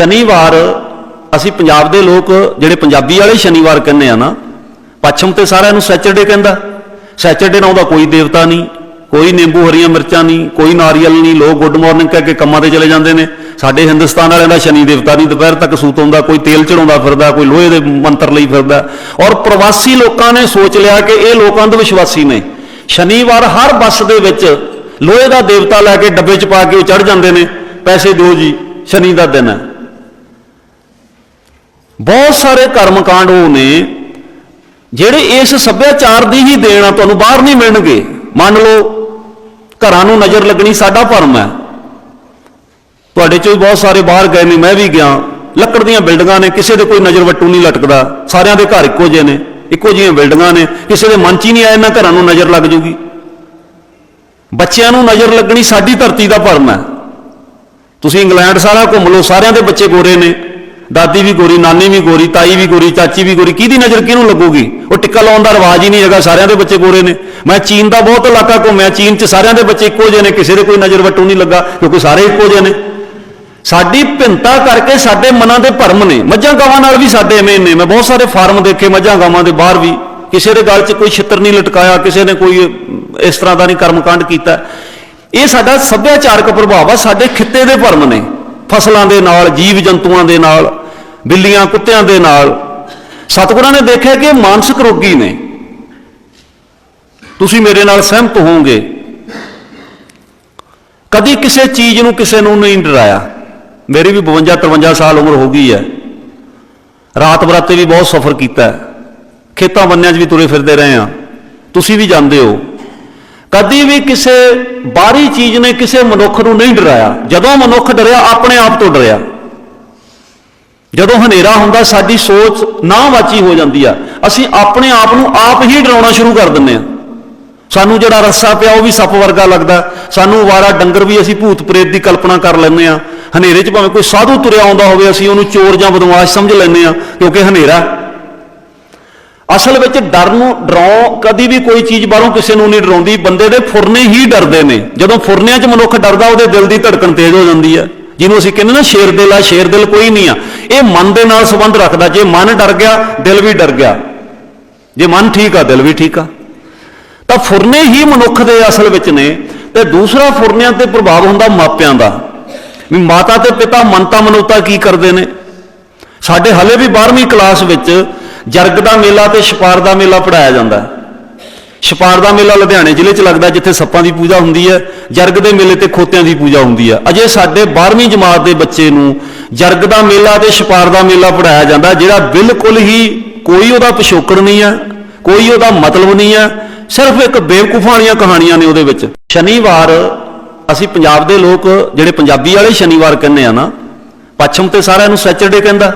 ਸ਼ਨੀਵਾਰ ਅਸੀਂ ਪੰਜਾਬ ਦੇ ਲੋਕ ਜਿਹੜੇ ਪੰਜਾਬੀ ਵਾਲੇ ਸ਼ਨੀਵਾਰ ਕਹਿੰਦੇ ਆ ਨਾ, ਪੱਛਮ ਤੇ ਸਾਰਿਆਂ ਨੂੰ ਸੈਚਰਡੇ ਕਹਿੰਦਾ। ਸੈਚਰਡੇ ਨਾਲ ਉਹਦਾ ਕੋਈ ਦੇਵਤਾ ਨਹੀਂ, ਕੋਈ ਨਿੰਬੂ ਹਰੀਆਂ ਮਿਰਚਾਂ ਨਹੀਂ, ਕੋਈ ਨਾਰੀਅਲ ਨਹੀਂ, ਲੋਕ ਗੁੱਡ ਮਾਰਨਿੰਗ ਕਹਿ ਕੇ ਕੰਮਾਂ ਤੇ ਚਲੇ ਜਾਂਦੇ ਨੇ। ਸਾਡੇ ਹਿੰਦੁਸਤਾਨ ਵਾਲਿਆਂ ਦਾ ਸ਼ਨੀ ਦੇਵਤਾ ਨਹੀਂ, ਦੁਪਹਿਰ ਤੱਕ ਸੂਤ ਹੁੰਦਾ, ਕੋਈ ਤੇਲ ਚੜਾਉਂਦਾ ਫਿਰਦਾ, ਕੋਈ ਲੋਹੇ ਦੇ ਮੰਤਰ ਲਈ ਫਿਰਦਾ। ਔਰ ਪ੍ਰਵਾਸੀ ਲੋਕਾਂ ਨੇ ਸੋਚ ਲਿਆ ਕਿ ਇਹ ਲੋਕ ਅੰਧ ਵਿਸ਼ਵਾਸੀ ਨੇ। ਸ਼ਨੀਵਾਰ ਹਰ ਬੱਸ ਦੇ ਵਿੱਚ ਲੋਹੇ ਦਾ ਦੇਵਤਾ ਲੈ ਕੇ ਡੱਬੇ 'ਚ ਪਾ ਕੇ ਉਹ ਚੜ ਜਾਂਦੇ ਨੇ। ਪੈਸੇ ਦਿਓ ਜੀ, ਸ਼ਨੀ ਦਾ ਦਿਨ ਹੈ। ਬਹੁਤ ਸਾਰੇ ਕਰਮ ਕਾਂਡ ਉਹ ਨੇ, ਜਿਹੜੇ ਇਸ ਸੱਭਿਆਚਾਰ ਦੀ ਹੀ ਦੇਣ ਆ, ਤੁਹਾਨੂੰ ਬਾਹਰ ਨਹੀਂ ਮਿਲਣਗੇ। ਮੰਨ ਲਓ, ਘਰਾਂ ਨੂੰ ਨਜ਼ਰ ਲੱਗਣੀ ਸਾਡਾ ਭਰਮ ਹੈ। ਤੁਹਾਡੇ ਚੋਂ ਵੀ ਬਹੁਤ ਸਾਰੇ ਬਾਹਰ ਗਏ ਨੇ, ਮੈਂ ਵੀ ਗਿਆ। ਲੱਕੜ ਦੀਆਂ ਬਿਲਡਿੰਗਾਂ ਨੇ, ਕਿਸੇ ਦੇ ਕੋਈ ਨਜ਼ਰ ਵੱਟੂ ਨਹੀਂ ਲਟਕਦਾ। ਸਾਰਿਆਂ ਦੇ ਘਰ ਇੱਕੋ ਜਿਹੇ ਨੇ, ਇੱਕੋ ਜਿਹੀਆਂ ਬਿਲਡਿੰਗਾਂ ਨੇ। ਕਿਸੇ ਦੇ ਮਨ 'ਚ ਹੀ ਨਹੀਂ ਆਇਆ, ਇਹਨਾਂ ਘਰਾਂ ਨੂੰ ਨਜ਼ਰ ਲੱਗ ਜੂਗੀ। ਬੱਚਿਆਂ ਨੂੰ ਨਜ਼ਰ ਲੱਗਣੀ ਸਾਡੀ ਧਰਤੀ ਦਾ ਭਰਮ ਹੈ। ਤੁਸੀਂ ਇੰਗਲੈਂਡ ਸਾਰਾ ਘੁੰਮ ਲਓ, ਸਾਰਿਆਂ ਦੇ ਬੱਚੇ ਗੋਰੇ ਨੇ। ਦਾਦੀ ਵੀ ਗੋਰੀ, ਨਾਨੀ ਵੀ ਗੋਰੀ, ਤਾਈ ਵੀ ਗੋਰੀ, ਚਾਚੀ ਵੀ ਗੋਰੀ, ਕਿਹਦੀ ਨਜ਼ਰ ਕਿਹਨੂੰ ਲੱਗੂਗੀ? ਉਹ ਟਿੱਕਾ ਲਾਉਣ ਦਾ ਰਿਵਾਜ ਹੀ ਨਹੀਂ ਹੈਗਾ, ਸਾਰਿਆਂ ਦੇ ਬੱਚੇ ਗੋਰੇ ਨੇ। ਮੈਂ ਚੀਨ ਦਾ ਬਹੁਤ ਇਲਾਕਾ ਘੁੰਮਿਆ, ਚੀਨ 'ਚ ਸਾਰਿਆਂ ਦੇ ਬੱਚੇ ਇੱਕੋ ਜਿਹੇ ਨੇ, ਕਿਸੇ ਦੇ ਕੋਈ ਨਜ਼ਰ ਵੱਟੂ ਨਹੀਂ ਲੱਗਾ, ਕਿਉਂਕਿ ਸਾਰੇ ਇੱਕੋ ਜਿਹੇ ਨੇ। ਸਾਡੀ ਭਿੰਨਤਾ ਕਰਕੇ ਸਾਡੇ ਮਨਾਂ ਦੇ ਭਰਮ ਨੇ। ਮੱਝਾਂ ਗਾਵਾਂ ਨਾਲ ਵੀ ਸਾਡੇ ਐਵੇਂ ਨੇ। ਮੈਂ ਬਹੁਤ ਸਾਰੇ ਫਾਰਮ ਦੇਖੇ ਮੱਝਾਂ ਗਾਵਾਂ ਦੇ ਬਾਹਰ ਵੀ। ਕਿਸੇ ਦੇ ਗਲ 'ਚ ਕੋਈ ਛਿੱਤਰ ਨਹੀਂ ਲਟਕਾਇਆ, ਕਿਸੇ ਨੇ ਕੋਈ ਇਸ ਤਰ੍ਹਾਂ ਦਾ ਨਹੀਂ ਕਰਮਕਾਂਡ ਕੀਤਾ। ਇਹ ਸਾਡਾ ਸੱਭਿਆਚਾਰਕ ਪ੍ਰਭਾਵ ਆ, ਸਾਡੇ ਖਿੱਤੇ ਦੇ ਭਰਮ ਨੇ। ਫਸਲਾਂ ਦੇ ਨਾਲ ਜੀਵ ਜੰਤੂਆਂ ਦੇ ਨਾਲ। ਬਿੱਲੀਆਂ ਕੁੱਤਿਆਂ ਦੇ ਨਾਲ। ਸਤਿਗੁਰਾਂ ਨੇ ਦੇਖਿਆ ਕਿ ਮਾਨਸਿਕ ਰੋਗੀ ਨੇ। ਤੁਸੀਂ ਮੇਰੇ ਨਾਲ ਸਹਿਮਤ ਹੋਵੋਗੇ। ਕਦੀ ਕਿਸੇ ਚੀਜ਼ ਨੂੰ ਕਿਸੇ ਨੂੰ ਨਹੀਂ ਡਰਾਇਆ। ਮੇਰੀ ਵੀ 52 53 ਸਾਲ ਉਮਰ ਹੋ ਗਈ ਹੈ। ਰਾਤ ਬਰਾਤੇ ਵੀ ਬਹੁਤ ਸਫ਼ਰ ਕੀਤਾ ਖੇਤਾਂ ਬੰਨਿਆਂ 'ਚ ਵੀ ਤੁਰੇ ਫਿਰਦੇ ਰਹੇ ਆ ਤੁਸੀਂ ਵੀ ਜਾਂਦੇ ਹੋ। ਕਦੀ ਵੀ ਕਿਸੇ ਬਾਹਰੀ ਚੀਜ਼ ਨੇ ਕਿਸੇ ਮਨੁੱਖ ਨੂੰ ਨਹੀਂ ਡਰਾਇਆ। ਜਦੋਂ ਮਨੁੱਖ ਡਰਿਆ, ਆਪਣੇ ਆਪ ਤੋਂ ਡਰਿਆ। ਜਦੋਂ ਹਨੇਰਾ ਹੁੰਦਾ, ਸਾਡੀ ਸੋਚ ਨਾਵਾਚੀ ਹੋ ਜਾਂਦੀ ਆ। ਅਸੀਂ ਆਪਣੇ ਆਪ ਨੂੰ ਆਪ ਹੀ ਡਰਾਉਣਾ ਸ਼ੁਰੂ ਕਰ ਦਿੰਦੇ ਆ। ਸਾਨੂੰ ਜਿਹੜਾ ਰੱਸਾ ਪਿਆ, ਉਹ ਵੀ ਸੱਪ ਵਰਗਾ ਲੱਗਦਾ। ਸਾਨੂੰ ਵਾਰਾ ਡੰਗਰ ਵੀ ਅਸੀਂ ਭੂਤ ਪ੍ਰੇਤ ਦੀ ਕਲਪਨਾ ਕਰ ਲੈਂਦੇ ਆ। ਹਨੇਰੇ 'ਚ ਭਾਵੇਂ ਕੋਈ ਸਾਧੂ ਤੁਰਿਆ ਆਉਂਦਾ ਹੋਵੇ, ਅਸੀਂ ਉਹਨੂੰ ਚੋਰ ਜਾਂ ਬਦਮਾਸ਼ ਸਮਝ ਲੈਂਦੇ ਆ, ਕਿਉਂਕਿ ਹਨੇਰਾ ਅਸਲ ਵਿੱਚ ਡਰ ਨੂੰ ਡਰਾਉ ਕਦੀ ਵੀ ਕੋਈ ਚੀਜ਼ ਬਾਹਰੋਂ ਕਿਸੇ ਨੂੰ ਨਹੀਂ ਡਰਾਉਂਦੀ। ਬੰਦੇ ਦੇ ਫੁਰਨੇ ਹੀ ਡਰਦੇ ਨੇ। ਜਦੋਂ ਫੁਰਨਿਆਂ 'ਚ ਮਨੁੱਖ ਡਰਦਾ, ਉਹਦੇ ਦਿਲ ਦੀ ਧੜਕਣ ਤੇਜ਼ ਹੋ ਜਾਂਦੀ ਹੈ ਜਿਹਨੂੰ ਅਸੀਂ ਕਹਿੰਦੇ ਨਾ ਸ਼ੇਰ ਦਿਲ ਆ, ਸ਼ੇਰ ਦਿਲ ਕੋਈ ਨਹੀਂ ਆ। ਇਹ ਮਨ ਦੇ ਨਾਲ ਸੰਬੰਧ ਰੱਖਦਾ। ਜੇ ਮਨ ਡਰ ਗਿਆ, ਦਿਲ ਵੀ ਡਰ ਗਿਆ। ਜੇ ਮਨ ਠੀਕ ਆ, ਦਿਲ ਵੀ ਠੀਕ ਆ। ਤਾਂ ਫੁਰਨੇ ਹੀ ਮਨੁੱਖ ਦੇ ਅਸਲ ਵਿੱਚ ਨੇ ਤੇ ਦੂਸਰਾ ਫੁਰਨਿਆਂ ਤੇ ਪ੍ਰਭਾਵ ਹੁੰਦਾ ਮਾਪਿਆਂ ਦਾ। ਵੀ ਮਾਤਾ ਤੇ ਪਿਤਾ ਮਨਤਾ ਮਨੋਤਾ ਕੀ ਕਰਦੇ ਨੇ? ਸਾਡੇ ਹਲੇ ਵੀ 12ਵੀਂ ਕਲਾਸ ਵਿੱਚ ਜਰਗ ਦਾ ਮੇਲਾ ਤੇ ਛਪਾਰ ਦਾ ਮੇਲਾ ਪੜਾਇਆ ਜਾਂਦਾ। ਹੈ ਛਪਾਰ ਦਾ ਮੇਲਾ ਲੁਧਿਆਣੇ ਜ਼ਿਲ੍ਹੇ 'ਚ ਲੱਗਦਾ ਜਿੱਥੇ ਸੱਪਾਂ ਦੀ ਪੂਜਾ ਹੁੰਦੀ ਹੈ, ਜਰਗ ਦੇ ਮੇਲੇ ਤੇ ਖੋਤਿਆਂ ਦੀ ਪੂਜਾ ਹੁੰਦੀ ਹੈ। ਅਜੇ ਸਾਡੇ 12ਵੀਂ ਜਮਾਤ ਦੇ ਬੱਚੇ ਨੂੰ ਜਰਗ ਦਾ ਮੇਲਾ ਤੇ ਛਪਾਰ ਦਾ ਮੇਲਾ ਪੜਾਇਆ ਜਾਂਦਾ ਜਿਹੜਾ ਬਿਲਕੁਲ ਹੀ ਕੋਈ ਉਹਦਾ ਪਿਛੋਕੜ ਨਹੀਂ ਹੈ, ਕੋਈ ਉਹਦਾ ਮਤਲਬ ਨਹੀਂ ਹੈ, ਸਿਰਫ ਇੱਕ ਬੇਵਕੂਫਾਂ ਵਾਲੀਆਂ ਕਹਾਣੀਆਂ ਨੇ ਉਹਦੇ ਵਿੱਚ। ਸ਼ਨੀਵਾਰ ਅਸੀਂ ਪੰਜਾਬ ਦੇ ਲੋਕ ਜਿਹੜੇ ਪੰਜਾਬੀ ਵਾਲੇ ਸ਼ਨੀਵਾਰ ਕਹਿੰਦੇ ਆ ਨਾ, ਪੱਛਮ ਤੇ ਸਾਰਿਆਂ ਨੂੰ ਸੈਚਰਡੇ ਕਹਿੰਦਾ।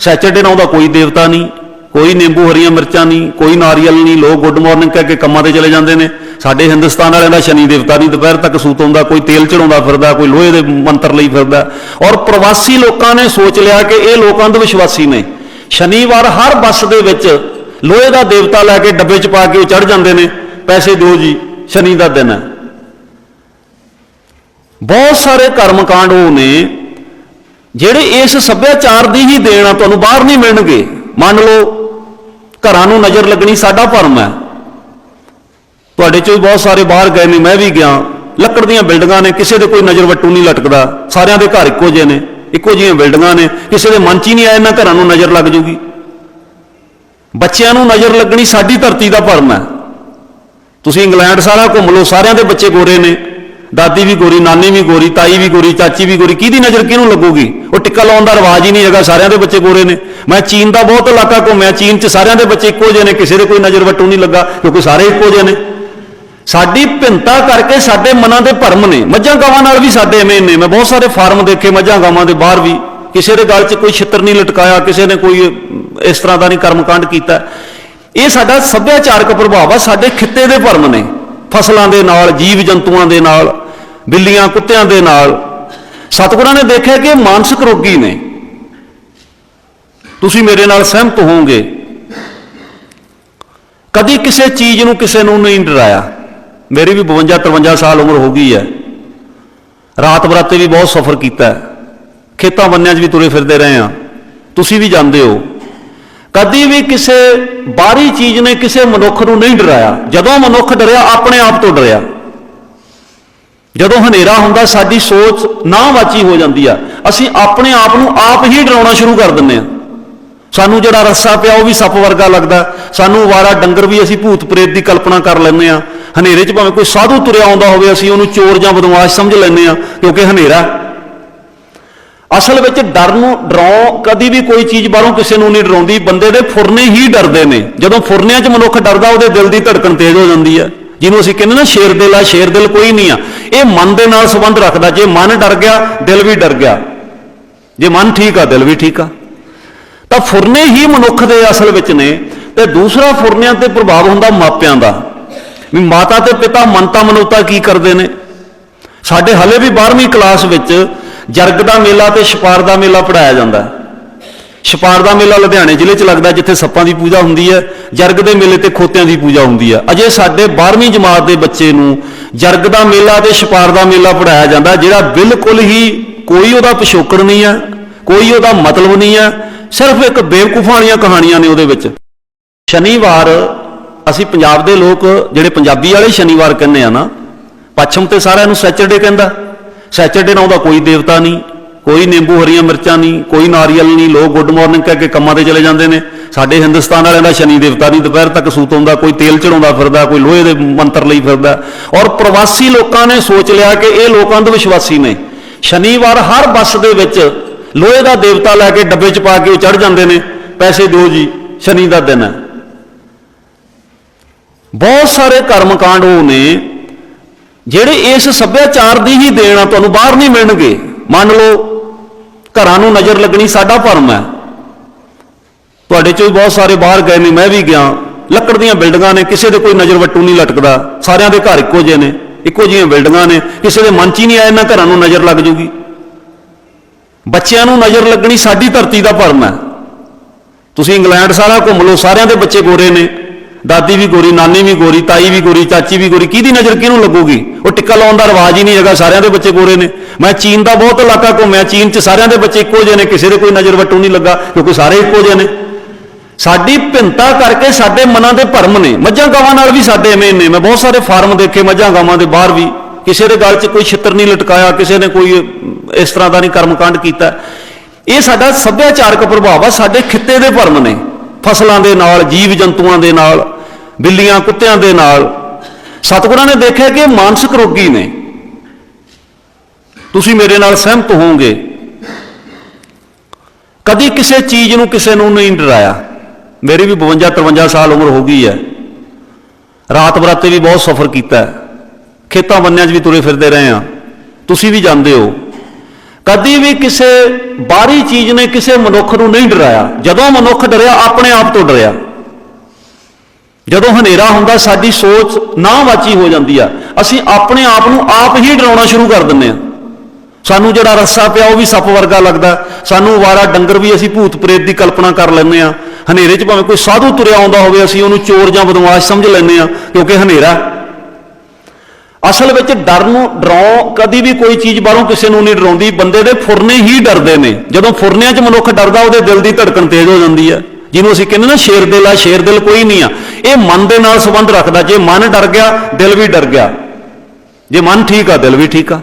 ਸੈਚਰਡੇ ਨਾਲ ਉਹਦਾ ਕੋਈ ਦੇਵਤਾ ਨਹੀਂ। ਕੋਈ ਨਿੰਬੂ ਹਰੀਆਂ ਮਿਰਚਾਂ ਨਹੀਂ, ਕੋਈ ਨਾਰੀਅਲ ਨਹੀਂ, ਲੋਕ ਗੁੱਡ ਮਾਰਨਿੰਗ ਕਹਿ ਕੇ ਕੰਮਾਂ ਤੇ ਚਲੇ ਜਾਂਦੇ ਨੇ। ਸਾਡੇ ਹਿੰਦੁਸਤਾਨ ਵਾਲਿਆਂ ਦਾ ਸ਼ਨੀ ਦੇਵਤਾ ਨਹੀਂ, ਦੁਪਹਿਰ ਤੱਕ ਸੂਤ ਹੁੰਦਾ, ਕੋਈ ਤੇਲ ਚੜਾਉਂਦਾ ਫਿਰਦਾ, ਕੋਈ ਲੋਹੇ ਦੇ ਮੰਤਰ ਲਈ ਫਿਰਦਾ। ਔਰ ਪ੍ਰਵਾਸੀ ਲੋਕਾਂ ਨੇ ਸੋਚ ਲਿਆ ਕਿ ਇਹ ਲੋਕ ਅੰਧ ਵਿਸ਼ਵਾਸੀ ਨੇ। ਸ਼ਨੀਵਾਰ ਹਰ ਬੱਸ ਦੇ ਵਿੱਚ ਲੋਹੇ ਦਾ ਦੇਵਤਾ ਲੈ ਕੇ ਡੱਬੇ 'ਚ ਪਾ ਕੇ ਉਹ ਚੜ ਜਾਂਦੇ ਨੇ। ਪੈਸੇ ਦਿਓ ਜੀ, ਸ਼ਨੀ ਦਾ ਦਿਨ ਹੈ। ਬਹੁਤ ਸਾਰੇ ਕਰਮਕਾਂਡ ਉਹ ਨੇ, ਜਿਹੜੇ ਇਸ ਸੱਭਿਆਚਾਰ ਦੀ ਹੀ ਦੇਣ ਆ, ਤੁਹਾਨੂੰ ਬਾਹਰ ਨਹੀਂ ਮਿਲਣਗੇ। ਮੰਨ ਲਓ ਘਰਾਂ ਨੂੰ ਨਜ਼ਰ ਲੱਗਣੀ ਸਾਡਾ ਭਰਮ ਹੈ। ਤੁਹਾਡੇ ਚੋਂ ਵੀ ਬਹੁਤ ਸਾਰੇ ਬਾਹਰ ਗਏ ਨੇ, ਮੈਂ ਵੀ ਗਿਆ। ਲੱਕੜ ਦੀਆਂ ਬਿਲਡਿੰਗਾਂ ਨੇ, ਕਿਸੇ ਦੇ ਕੋਈ ਨਜ਼ਰ ਵੱਟੂ ਨਹੀਂ ਲਟਕਦਾ। ਸਾਰਿਆਂ ਦੇ ਘਰ ਇੱਕੋ ਜਿਹੇ ਨੇ, ਇੱਕੋ ਜਿਹੀਆਂ ਬਿਲਡਿੰਗਾਂ ਨੇ। ਕਿਸੇ ਦੇ ਮਨ 'ਚ ਹੀ ਨਹੀਂ ਆਇਆ ਇਹਨਾਂ ਘਰਾਂ ਨੂੰ ਨਜ਼ਰ ਲੱਗ ਜੂਗੀ। ਬੱਚਿਆਂ ਨੂੰ ਨਜ਼ਰ ਲੱਗਣੀ ਸਾਡੀ ਧਰਤੀ ਦਾ ਭਰਮ ਹੈ। ਤੁਸੀਂ ਇੰਗਲੈਂਡ ਸਾਰਾ ਘੁੰਮ ਲਓ, ਸਾਰਿਆਂ ਦੇ ਬੱਚੇ ਗੋਰੇ ਨੇ। ਦਾਦੀ ਵੀ ਗੋਰੀ, ਨਾਨੀ ਵੀ ਗੋਰੀ, ਤਾਈ ਵੀ ਗੋਰੀ, ਚਾਚੀ ਵੀ ਗੋਰੀ, ਕਿਹਦੀ ਨਜ਼ਰ ਕਿਹਨੂੰ ਲੱਗੂਗੀ? ਉਹ ਟਿੱਕਾ ਲਾਉਣ ਦਾ ਰਿਵਾਜ ਹੀ ਨਹੀਂ ਹੈਗਾ, ਸਾਰਿਆਂ ਦੇ ਬੱਚੇ ਗੋਰੇ ਨੇ। ਮੈਂ ਚੀਨ ਦਾ ਬਹੁਤ ਇਲਾਕਾ ਘੁੰਮਿਆ, ਚੀਨ 'ਚ ਸਾਰਿਆਂ ਦੇ ਬੱਚੇ ਇੱਕੋ ਜਿਹੇ ਨੇ, ਕਿਸੇ ਦੇ ਕੋਈ ਨਜ਼ਰ ਵੱਟੂ ਨਹੀਂ ਲੱਗਾ, ਕਿਉਂਕਿ ਸਾਰੇ ਇੱਕੋ ਜਿਹੇ ਨੇ। ਸਾਡੀ ਭਿੰਨਤਾ ਕਰਕੇ ਸਾਡੇ ਮਨਾਂ ਦੇ ਭਰਮ ਨੇ, ਮੱਝਾਂ ਗਾਵਾਂ ਨਾਲ ਵੀ ਸਾਡੇ ਐਵੇਂ ਨੇ। ਮੈਂ ਬਹੁਤ ਸਾਰੇ ਫਾਰਮ ਦੇਖੇ ਮੱਝਾਂ ਗਾਵਾਂ ਦੇ ਬਾਹਰ ਵੀ। ਕਿਸੇ ਦੇ ਗਲ 'ਚ ਕੋਈ ਛਿੱਤਰ ਨਹੀਂ ਲਟਕਾਇਆ, ਕਿਸੇ ਨੇ ਕੋਈ ਇਸ ਤਰ੍ਹਾਂ ਦਾ ਨਹੀਂ ਕਰਮਕਾਂਡ ਕੀਤਾ। ਇਹ ਸਾਡਾ ਸੱਭਿਆਚਾਰਕ ਪ੍ਰਭਾਵ ਆ, ਸਾਡੇ ਖਿੱਤੇ ਦੇ ਭਰਮ ਨੇ। ਫਸਲਾਂ ਦੇ ਨਾਲ, ਜੀਵ ਜੰਤੂਆਂ ਦੇ ਨਾਲ, ਬਿੱਲੀਆਂ ਕੁੱਤਿਆਂ ਦੇ ਨਾਲ। ਸਤਿਗੁਰਾਂ ਨੇ ਦੇਖਿਆ ਕਿ ਮਾਨਸਿਕ ਰੋਗੀ ਨੇ। ਤੁਸੀਂ ਮੇਰੇ ਨਾਲ ਸਹਿਮਤ ਹੋਵੋਗੇ। ਕਦੀ ਕਿਸੇ ਚੀਜ਼ ਨੂੰ ਕਿਸੇ ਨੂੰ ਨਹੀਂ ਡਰਾਇਆ। ਮੇਰੀ ਵੀ 52 53 ਸਾਲ ਉਮਰ ਹੋ ਗਈ ਹੈ। ਰਾਤ ਬਰਾਤੇ ਵੀ ਬਹੁਤ ਸਫ਼ਰ ਕੀਤਾ ਖੇਤਾਂ ਬੰਨਿਆਂ 'ਚ ਵੀ ਤੁਰੇ ਫਿਰਦੇ ਰਹੇ ਆ ਤੁਸੀਂ ਵੀ ਜਾਂਦੇ ਹੋ। ਕਦੀ ਵੀ ਕਿਸੇ ਬਾਹਰੀ ਚੀਜ਼ ਨੇ ਕਿਸੇ ਮਨੁੱਖ ਨੂੰ ਨਹੀਂ ਡਰਾਇਆ। ਜਦੋਂ ਮਨੁੱਖ ਡਰਿਆ, ਆਪਣੇ ਆਪ ਤੋਂ ਡਰਿਆ। ਜਦੋਂ ਹਨੇਰਾ ਹੁੰਦਾ, ਸਾਡੀ ਸੋਚ ਨਾ ਵਾਚੀ ਹੋ ਜਾਂਦੀ ਆ। ਅਸੀਂ ਆਪਣੇ ਆਪ ਨੂੰ ਆਪ ਹੀ ਡਰਾਉਣਾ ਸ਼ੁਰੂ ਕਰ ਦਿੰਦੇ ਆ। ਸਾਨੂੰ ਜਿਹੜਾ ਰੱਸਾ ਪਿਆ, ਉਹ ਵੀ ਸੱਪ ਵਰਗਾ ਲੱਗਦਾ। ਸਾਨੂੰ ਵਾਰਾ ਡੰਗਰ ਵੀ ਅਸੀਂ ਭੂਤ ਪ੍ਰੇਤ ਦੀ ਕਲਪਨਾ ਕਰ ਲੈਂਦੇ ਆ। ਹਨੇਰੇ 'ਚ ਭਾਵੇਂ ਕੋਈ ਸਾਧੂ ਤੁਰਿਆ ਆਉਂਦਾ ਹੋਵੇ, ਅਸੀਂ ਉਹਨੂੰ ਚੋਰ ਜਾਂ ਬਦਮਾਸ਼ ਸਮਝ ਲੈਂਦੇ ਆ, ਕਿਉਂਕਿ ਹਨੇਰਾ ਅਸਲ ਵਿੱਚ ਡਰ ਨੂੰ ਡਰਾਉ ਕਦੀ ਵੀ ਕੋਈ ਚੀਜ਼ ਬਾਹਰੋਂ ਕਿਸੇ ਨੂੰ ਨਹੀਂ ਡਰਾਉਂਦੀ, ਬੰਦੇ ਦੇ ਫੁਰਨੇ ਹੀ ਡਰਦੇ ਨੇ। ਜਦੋਂ ਫੁਰਨਿਆਂ 'ਚ ਮਨੁੱਖ ਡਰਦਾ, ਉਹਦੇ ਦਿਲ ਦੀ ਧੜਕਣ ਤੇਜ਼ ਹੋ ਜਾਂਦੀ ਹੈ। ਜਿਹਨੂੰ ਅਸੀਂ ਕਹਿੰਦੇ ਨਾ, ਸ਼ੇਰ ਦਿਲ ਆ, ਸ਼ੇਰ ਦਿਲ ਕੋਈ ਨਹੀਂ ਆ। ਇਹ ਮਨ ਦੇ ਨਾਲ ਸੰਬੰਧ ਰੱਖਦਾ। ਜੇ ਮਨ ਡਰ ਗਿਆ, ਦਿਲ ਵੀ ਡਰ ਗਿਆ। ਜੇ ਮਨ ਠੀਕ ਆ, ਦਿਲ ਵੀ ਠੀਕ ਆ। ਤਾਂ ਫੁਰਨੇ ਹੀ ਮਨੁੱਖ ਦੇ ਅਸਲ ਵਿੱਚ ਨੇ। ਤੇ ਦੂਸਰਾ ਫੁਰਨਿਆਂ ਤੇ ਪ੍ਰਭਾਵ ਹੁੰਦਾ ਮਾਪਿਆਂ ਦਾ। ਵੀ ਮਾਤਾ ਤੇ ਪਿਤਾ ਮਨਤਾ ਮਨੋਤਾ ਕੀ ਕਰਦੇ ਨੇ? ਸਾਡੇ ਹਲੇ ਵੀ 12ਵੀਂ ਕਲਾਸ ਵਿੱਚ ਜਰਗ ਦਾ ਮੇਲਾ ਤੇ ਛਪਾਰ ਦਾ ਮੇਲਾ ਪੜਾਇਆ ਜਾਂਦਾ ਹੈ। ਛਪਾਰ ਦਾ ਮੇਲਾ ਲੁਧਿਆਣੇ ਜ਼ਿਲ੍ਹੇ 'ਚ ਲੱਗਦਾ ਜਿੱਥੇ ਸੱਪਾਂ ਦੀ ਪੂਜਾ ਹੁੰਦੀ ਹੈ, ਜਰਗ ਦੇ ਮੇਲੇ ਤੇ ਖੋਤਿਆਂ ਦੀ ਪੂਜਾ ਹੁੰਦੀ ਹੈ। ਅਜੇ ਸਾਡੇ 12ਵੀਂ ਜਮਾਤ ਦੇ ਬੱਚੇ ਨੂੰ ਜਰਗ ਦਾ ਮੇਲਾ ਤੇ ਛਪਾਰ ਦਾ ਮੇਲਾ ਪੜਾਇਆ ਜਾਂਦਾ ਜਿਹੜਾ ਬਿਲਕੁਲ ਹੀ ਕੋਈ ਉਹਦਾ ਪਿਛੋਕੜ ਨਹੀਂ ਹੈ, ਕੋਈ ਉਹਦਾ ਮਤਲਬ ਨਹੀਂ ਹੈ, ਸਿਰਫ ਇੱਕ ਬੇਵਕੂਫਾਂ ਵਾਲੀਆਂ ਕਹਾਣੀਆਂ ਨੇ ਉਹਦੇ ਵਿੱਚ। ਸ਼ਨੀਵਾਰ, ਅਸੀਂ ਪੰਜਾਬ ਦੇ ਲੋਕ, ਜਿਹੜੇ ਪੰਜਾਬੀ ਵਾਲੇ ਸ਼ਨੀਵਾਰ ਕਹਿੰਦੇ ਆ ਨਾ, ਪੱਛਮ ਤੇ ਸਾਰਿਆਂ ਨੂੰ ਸੈਚਰਡੇ ਕਹਿੰਦਾ। ਸੈਚਰਡੇ ਨਾਲ ਉਹਦਾ ਕੋਈ ਦੇਵਤਾ ਨਹੀਂ, ਕੋਈ ਨਿੰਬੂ ਹਰੀਆਂ ਮਿਰਚਾਂ ਨਹੀਂ, ਕੋਈ ਨਾਰੀਅਲ ਨਹੀਂ, ਲੋਕ ਗੁੱਡ ਮਾਰਨਿੰਗ ਕਹਿ ਕੇ ਕੰਮਾਂ ਤੇ ਚਲੇ ਜਾਂਦੇ ਨੇ। ਸਾਡੇ ਹਿੰਦੁਸਤਾਨ ਵਾਲਿਆਂ ਦਾ ਸ਼ਨੀ ਦੇਵਤਾ ਨਹੀਂ, ਦੁਪਹਿਰ ਤੱਕ ਸੂਤ ਹੁੰਦਾ, ਕੋਈ ਤੇਲ ਚੜਾਉਂਦਾ ਫਿਰਦਾ, ਕੋਈ ਲੋਹੇ ਦੇ ਮੰਤਰ ਲਈ ਫਿਰਦਾ। ਔਰ ਪ੍ਰਵਾਸੀ ਲੋਕਾਂ ਨੇ ਸੋਚ ਲਿਆ ਕਿ ਇਹ ਲੋਕ ਅੰਧ ਵਿਸ਼ਵਾਸੀ ਨੇ। ਸ਼ਨੀਵਾਰ ਹਰ ਬੱਸ ਦੇ ਵਿੱਚ ਲੋਹੇ ਦਾ ਦੇਵਤਾ ਲੈ ਕੇ ਡੱਬੇ 'ਚ ਪਾ ਕੇ ਉਹ ਚੜ ਜਾਂਦੇ ਨੇ। ਪੈਸੇ ਦਿਓ ਜੀ, ਸ਼ਨੀ ਦਾ ਦਿਨ ਹੈ। ਬਹੁਤ ਸਾਰੇ ਕਰਮਕਾਂਡ ਉਹ ਨੇ ਜਿਹੜੇ ਇਸ ਸੱਭਿਆਚਾਰ ਦੀ ਹੀ ਦੇਣ ਆ, ਤੁਹਾਨੂੰ ਬਾਹਰ ਨਹੀਂ ਮਿਲਣਗੇ। ਮੰਨ ਲਓ, ਘਰਾਂ ਨੂੰ ਨਜ਼ਰ ਲੱਗਣੀ ਸਾਡਾ ਭਰਮ ਹੈ। ਤੁਹਾਡੇ ਚੋਂ ਵੀ ਬਹੁਤ ਸਾਰੇ ਬਾਹਰ ਗਏ ਨੇ, ਮੈਂ ਵੀ ਗਿਆ। ਲੱਕੜ ਦੀਆਂ ਬਿਲਡਿੰਗਾਂ ਨੇ, ਕਿਸੇ ਦੇ ਕੋਈ ਨਜ਼ਰ ਵੱਟੂ ਨਹੀਂ ਲਟਕਦਾ। ਸਾਰਿਆਂ ਦੇ ਘਰ ਇੱਕੋ ਜਿਹੇ ਨੇ, ਇੱਕੋ ਜਿਹੀਆਂ ਬਿਲਡਿੰਗਾਂ ਨੇ। ਕਿਸੇ ਦੇ ਮਨ 'ਚ ਹੀ ਨਹੀਂ ਆਇਆ, ਇਹਨਾਂ ਘਰਾਂ ਨੂੰ ਨਜ਼ਰ ਲੱਗ ਜੂਗੀ। ਬੱਚਿਆਂ ਨੂੰ ਨਜ਼ਰ ਲੱਗਣੀ ਸਾਡੀ ਧਰਤੀ ਦਾ ਭਰਮ ਹੈ। ਤੁਸੀਂ ਇੰਗਲੈਂਡ ਸਾਰਾ ਘੁੰਮ ਲਓ, ਸਾਰਿਆਂ ਦੇ ਬੱਚੇ ਗੋਰੇ ਨੇ। ਦਾਦੀ ਵੀ ਗੋਰੀ, ਨਾਨੀ ਵੀ ਗੋਰੀ, ਤਾਈ ਵੀ ਗੋਰੀ, ਚਾਚੀ ਵੀ ਗੋਰੀ, ਕਿਹਦੀ ਨਜ਼ਰ ਕਿਹਨੂੰ ਲੱਗੂਗੀ? ਉਹ ਟਿੱਕਾ ਲਾਉਣ ਦਾ ਰਿਵਾਜ ਹੀ ਨਹੀਂ ਹੈਗਾ, ਸਾਰਿਆਂ ਦੇ ਬੱਚੇ ਗੋਰੇ ਨੇ। ਮੈਂ ਚੀਨ ਦਾ ਬਹੁਤ ਇਲਾਕਾ ਘੁੰਮਿਆ, ਚੀਨ 'ਚ ਸਾਰਿਆਂ ਦੇ ਬੱਚੇ ਇੱਕੋ ਜਿਹੇ ਨੇ, ਕਿਸੇ ਦੇ ਕੋਈ ਨਜ਼ਰ ਵੱਟੂ ਨਹੀਂ ਲੱਗਾ, ਕਿਉਂਕਿ ਸਾਰੇ ਇੱਕੋ ਜਿਹੇ ਨੇ। ਸਾਡੀ ਭਿੰਨਤਾ ਕਰਕੇ ਸਾਡੇ ਮਨਾਂ ਦੇ ਭਰਮ ਨੇ। ਮੱਝਾਂ ਗਾਵਾਂ ਨਾਲ ਵੀ ਸਾਡੇ ਐਵੇਂ ਨੇ। ਮੈਂ ਬਹੁਤ ਸਾਰੇ ਫਾਰਮ ਦੇਖੇ ਮੱਝਾਂ ਗਾਵਾਂ ਦੇ ਬਾਹਰ ਵੀ। ਕਿਸੇ ਦੇ ਗਲ 'ਚ ਕੋਈ ਛਿੱਤਰ ਨਹੀਂ ਲਟਕਾਇਆ, ਕਿਸੇ ਨੇ ਕੋਈ ਇਸ ਤਰ੍ਹਾਂ ਦਾ ਨਹੀਂ ਕਰਮਕਾਂਡ ਕੀਤਾ। ਇਹ ਸਾਡਾ ਸੱਭਿਆਚਾਰਕ ਪ੍ਰਭਾਵ ਆ, ਸਾਡੇ ਖਿੱਤੇ ਦੇ ਭਰਮ ਨੇ। ਫਸਲਾਂ ਦੇ ਨਾਲ, ਜੀਵ ਜੰਤੂਆਂ ਦੇ ਨਾਲ, ਬਿੱਲੀਆਂ ਕੁੱਤਿਆਂ ਦੇ ਨਾਲ। ਸਤਿਗੁਰਾਂ ਨੇ ਦੇਖਿਆ ਕਿ ਮਾਨਸਿਕ ਰੋਗੀ ਨੇ। ਤੁਸੀਂ ਮੇਰੇ ਨਾਲ ਸਹਿਮਤ ਹੋਵੋਗੇ। ਕਦੀ ਕਿਸੇ ਚੀਜ਼ ਨੂੰ ਕਿਸੇ ਨੂੰ ਨਹੀਂ ਡਰਾਇਆ। ਮੇਰੀ ਵੀ 52 53 ਸਾਲ ਉਮਰ ਹੋ ਗਈ ਹੈ। ਰਾਤ ਬਰਾਤੇ ਵੀ ਬਹੁਤ ਸਫ਼ਰ ਕੀਤਾ ਖੇਤਾਂ ਬੰਨਿਆਂ 'ਚ ਵੀ ਤੁਰੇ ਫਿਰਦੇ ਰਹੇ ਆ ਤੁਸੀਂ ਵੀ ਜਾਂਦੇ ਹੋ। ਕਦੀ ਵੀ ਕਿਸੇ ਬਾਹਰੀ ਚੀਜ਼ ਨੇ ਕਿਸੇ ਮਨੁੱਖ ਨੂੰ ਨਹੀਂ ਡਰਾਇਆ। ਜਦੋਂ ਮਨੁੱਖ ਡਰਿਆ, ਆਪਣੇ ਆਪ ਤੋਂ ਡਰਿਆ। ਜਦੋਂ ਹਨੇਰਾ ਹੁੰਦਾ, ਸਾਡੀ ਸੋਚ ਨਾਵਾਚੀ ਹੋ ਜਾਂਦੀ ਆ। ਅਸੀਂ ਆਪਣੇ ਆਪ ਨੂੰ ਆਪ ਹੀ ਡਰਾਉਣਾ ਸ਼ੁਰੂ ਕਰ ਦਿੰਦੇ ਆ। ਸਾਨੂੰ ਜਿਹੜਾ ਰੱਸਾ ਪਿਆ, ਉਹ ਵੀ ਸੱਪ ਵਰਗਾ ਲੱਗਦਾ। ਸਾਨੂੰ ਵਾਰਾ ਡੰਗਰ ਵੀ ਅਸੀਂ ਭੂਤ ਪ੍ਰੇਤ ਦੀ ਕਲਪਨਾ ਕਰ ਲੈਂਦੇ ਆ। ਹਨੇਰੇ 'ਚ ਭਾਵੇਂ ਕੋਈ ਸਾਧੂ ਤੁਰਿਆ ਆਉਂਦਾ ਹੋਵੇ, ਅਸੀਂ ਉਹਨੂੰ ਚੋਰ ਜਾਂ ਬਦਮਾਸ਼ ਸਮਝ ਲੈਂਦੇ ਆ, ਕਿਉਂਕਿ ਹਨੇਰਾ ਅਸਲ ਵਿੱਚ ਡਰ ਨੂੰ ਡਰਾਉ ਕਦੀ ਵੀ ਕੋਈ ਚੀਜ਼ ਬਾਹਰੋਂ ਕਿਸੇ ਨੂੰ ਨਹੀਂ ਡਰਾਉਂਦੀ, ਬੰਦੇ ਦੇ ਫੁਰਨੇ ਹੀ ਡਰਦੇ ਨੇ। ਜਦੋਂ ਫੁਰਨਿਆਂ 'ਚ ਮਨੁੱਖ ਡਰਦਾ, ਉਹਦੇ ਦਿਲ ਦੀ ਧੜਕਣ ਤੇਜ਼ ਹੋ ਜਾਂਦੀ ਹੈ। ਜਿਹਨੂੰ ਅਸੀਂ ਕਹਿੰਦੇ ਨਾ, ਸ਼ੇਰ ਦਿਲ ਆ, ਸ਼ੇਰ ਦਿਲ ਕੋਈ ਨਹੀਂ ਆ। ਇਹ ਮਨ ਦੇ ਨਾਲ ਸੰਬੰਧ ਰੱਖਦਾ। ਜੇ ਮਨ ਡਰ ਗਿਆ, ਦਿਲ ਵੀ ਡਰ ਗਿਆ। ਜੇ ਮਨ ਠੀਕ ਆ, ਦਿਲ ਵੀ ਠੀਕ ਆ।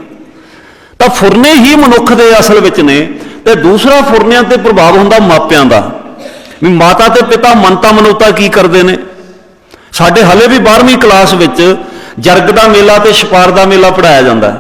ਤਾਂ ਫੁਰਨੇ ਹੀ ਮਨੁੱਖ ਦੇ ਅਸਲ ਵਿੱਚ ਨੇ। ਤੇ ਦੂਸਰਾ ਫੁਰਨਿਆਂ ਤੇ ਪ੍ਰਭਾਵ ਹੁੰਦਾ ਮਾਪਿਆਂ ਦਾ। ਵੀ ਮਾਤਾ ਤੇ ਪਿਤਾ ਮਨਤਾ ਮਨੋਤਾ ਕੀ ਕਰਦੇ ਨੇ? ਸਾਡੇ ਹਲੇ ਵੀ 12ਵੀਂ ਕਲਾਸ ਵਿੱਚ ਜਰਗ ਦਾ ਮੇਲਾ ਤੇ ਛਪਾਰ ਦਾ ਮੇਲਾ ਪੜਾਇਆ ਜਾਂਦਾ ਹੈ।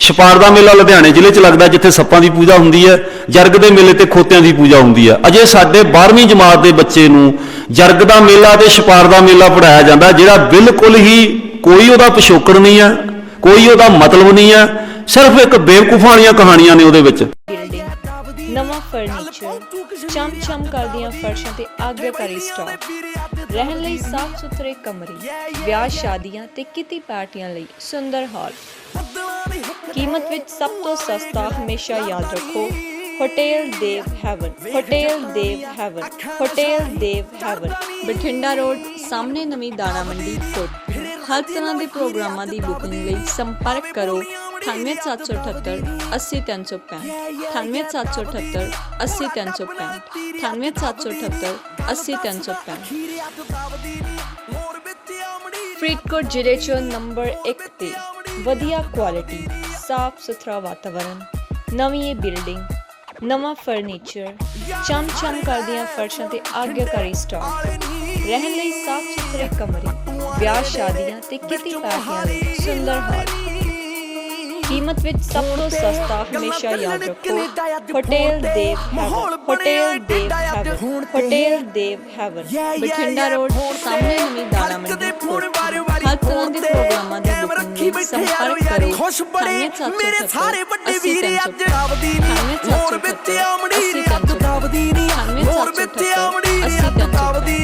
ਛਪਾਰ ਦਾ ਮੇਲਾ ਲੁਧਿਆਣੇ ਜ਼ਿਲ੍ਹੇ 'ਚ ਲੱਗਦਾ ਜਿੱਥੇ ਸੱਪਾਂ ਦੀ ਪੂਜਾ ਹੁੰਦੀ ਹੈ, ਜਰਗ ਦੇ ਮੇਲੇ ਤੇ ਖੋਤਿਆਂ ਦੀ ਪੂਜਾ ਹੁੰਦੀ ਹੈ। ਅਜੇ ਸਾਡੇ 12ਵੀਂ ਜਮਾਤ ਦੇ ਬੱਚੇ ਨੂੰ ਜਰਗ ਦਾ ਮੇਲਾ ਤੇ ਛਪਾਰ ਦਾ ਮੇਲਾ ਪੜਾਇਆ ਜਾਂਦਾ ਜਿਹੜਾ ਬਿਲਕੁਲ ਹੀ ਕੋਈ ਉਹਦਾ ਪਿਛੋਕੜ ਨਹੀਂ ਹੈ, ਕੋਈ ਉਹਦਾ ਮਤਲਬ ਨਹੀਂ ਹੈ, ਸਿਰਫ ਇੱਕ ਬੇਵਕੂਫਾਂ ਵਾਲੀਆਂ ਕਹਾਣੀਆਂ ਨੇ ਉਹਦੇ ਵਿੱਚ। ਨਵਾਂ ਫਰਨੀਚਰ ਚਮ ਚਮ ਕਰਦੀਆਂ ਫਰਸ਼ਾਂ ਤੇ ਆਗਿਆਕਾਰੀ ਸਟਾਕ। ਰਹਿਣ ਲਈ ਸਾਫ਼ ਸੁਥਰੇ ਕਮਰੇ, ਵਿਆਹ ਸ਼ਾਦੀਆਂ ਤੇ ਕਿਤੀ ਪਾਰਟੀਆਂ ਲਈ ਸੁੰਦਰ ਹਾਲ। ਕੀਮਤ ਵਿੱਚ ਸਭ ਤੋਂ ਸਸਤਾ ਹਮੇਸ਼ਾ ਯਾਦ ਰੱਖੋ, hotel Dev haven, hotel Dev haven, hotel Dev haven. Bathinda road, ਸਾਹਮਣੇ ਨਵੀਂ ਦਾਣਾ ਮੰਡੀ ਫੁੱਟ ਹਰ ਤਰ੍ਹਾਂ ਦੇ ਪ੍ਰੋਗਰਾਮਾਂ ਦੀ ਬੁਕਿੰਗ ਲਈ ਸੰਪਰਕ ਕਰੋ 98778 80365 98778 80365 98778 80365 ਫਰੀਦਕੋਟ ਜ਼ਿਲ੍ਹੇ 'ਚ ਨੰਬਰ 1 ਤੇ ਵਧੀਆ ਕੁਆਲਿਟੀ ਸਾਫ਼ ਸੁਥਰਾ ਵਾਤਾਵਰਣ ਨਵੀਂ ਬਿਲਡਿੰਗ ਨਵਾਂ ਫਰਨੀਚਰ ਚਮ ਚਮ ਕਰਦੀਆਂ ਫਰਸ਼ਾਂ ਤੇ ਆਗਿਆਕਾਰੀ ਸਟਾਕ ਰਹਿਣ ਲਈ ਸਾਫ਼ ਸੁਥਰੇ ਕਮਰੇ ਵਿਆਹ ਸ਼ਾਦੀਆਂ ਤੇ ਕਿਤੇ ਪਾਰਟੀਆਂ ਲਈ ਸੁੰਦਰ ਹਾਲ। ਕੀਮਤ ਵਿੱਚ ਸਭ ਤੋਂ ਸਸਤਾ ਹਮੇਸ਼ਾ ਯਾਦ ਰੱਖੋ। Hotel Dev hotel Dev hotel Dev haven. Bathinda road ਸਾਹਮਣੇ ਨਵੀਂ ਦਾਣਾ ਮੰਡੀ ਹਰ ਤਰ੍ਹਾਂ ਦੇ ਪ੍ਰੋਗਰਾਮਾਂ ਦੇ ਬੁਕਿੰਗ ਲਈ ਸੰਪਰਕ ਕਰੋ। ਖੁਸ਼ ਬੜੇ ਮੇਰੇ ਸਾਰੇ ਵੱਡੇ ਵੀਰ ਅੱਜ ਆਵਦੀ ਨਹੀਂ ਹੋਰ ਵਿੱਚ ਆਮੜੀ ਰੱਤ ਦਾਵਦੀ ਨਹੀਂ ਹੋਰ ਵਿੱਚ ਆਮੜੀ ਰੱਤ ਦਾਵਦੀ